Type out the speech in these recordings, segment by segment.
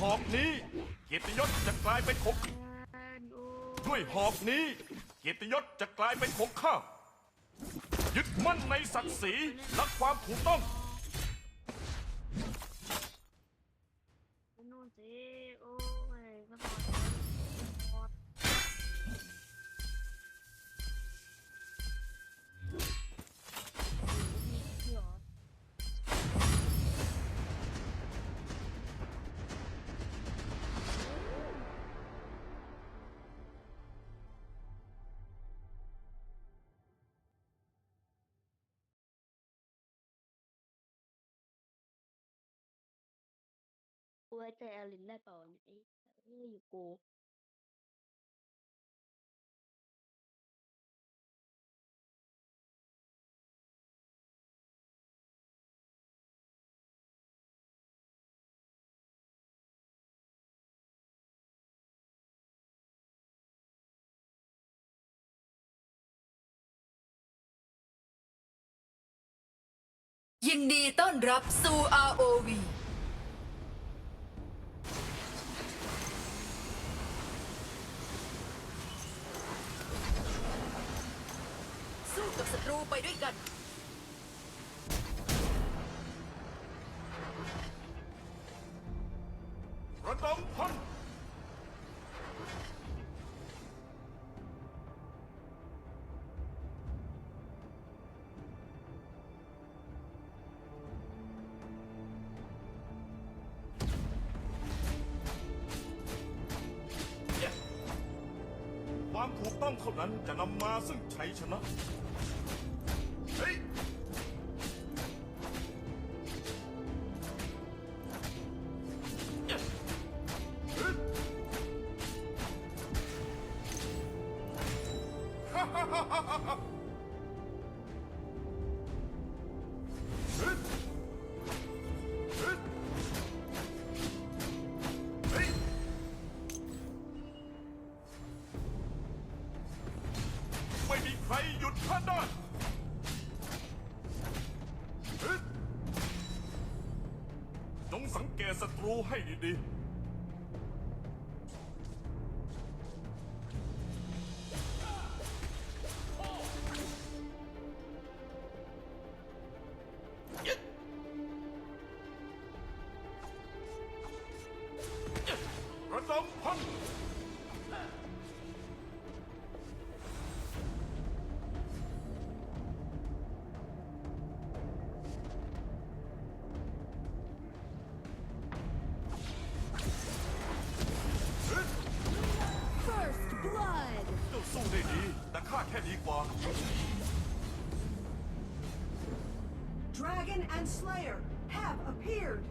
หอกนี้เกียรติยศจะกลายเป็นของด้วยหอกนี้เกียรติยศจะกลายเป็นของข้ายึดมั่นในศักดิ์ศรีและความถูกต้อง นู่นสิโอ้ยก็ตอน ไว้ใจอลินได้เปล่าเนี่ยไอ้เอ้ยอยู่กูยินดีต้อนรับสู่ ROV สู้กับศัต รูไปด้วยกัน ต้องเท่านั้นจะนำมาซึ่งชัยชนะ หยุดข้าได้จงสังเกตศัตรูให้ดีๆ and Slayer have appeared.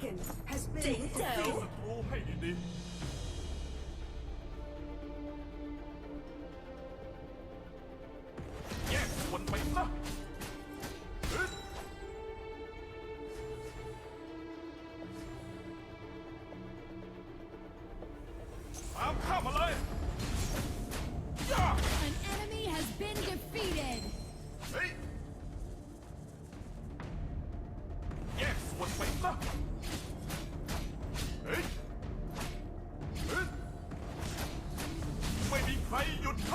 Dragon has been เ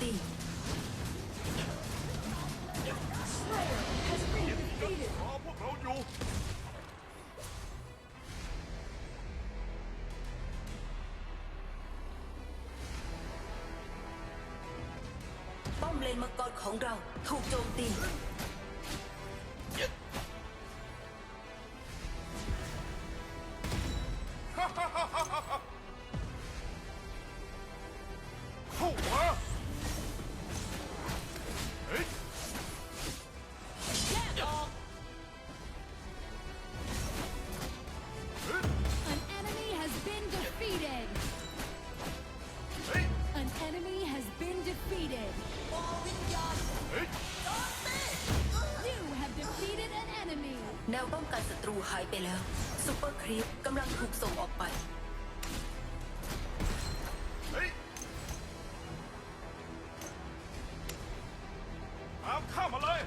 ตีวาป้อมเลนมังกรของเราถูกโจมตี หายไปแล้วซูเปอร์ครีปกำลังถูกส่งออกไปเฮ้ยตามข้ามาเลย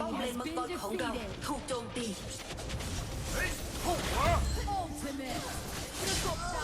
ป้อมเลน has มัง been กรของเรา defeated. ถูกโจมตี เฮ้ยเข้ามา Ultimate. ประกบดา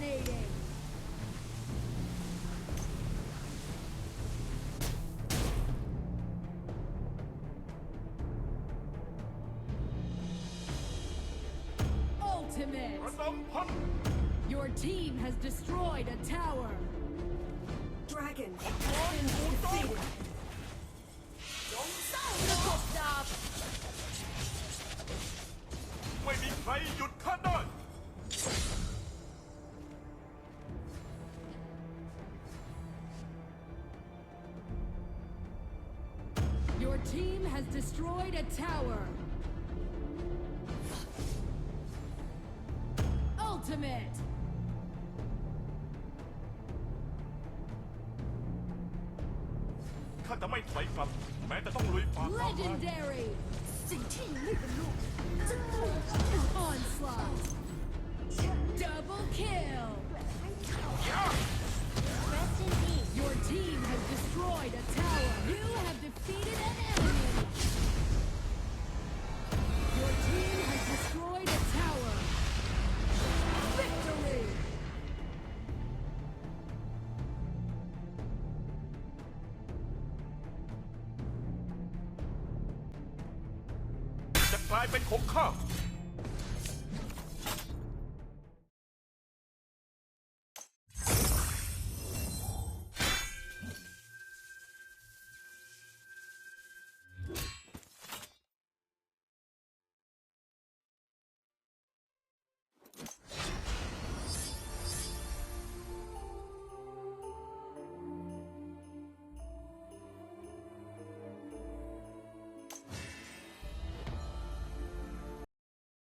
Dominating. Ultimate. ระดมพล Your team has destroyed a tower. Dragon มังกรจู่โจมประกบดาบไม่มีใครหยุดข้าได้ Your team has destroyed a tower. Ultimate. ข้าจะไม่ถอยกลับ แม้จะต้องลุยฝ่าความร้าย Legendary. สิ่งที่ไม่เป็นลูก Onslaught. กลายเป็นของข้า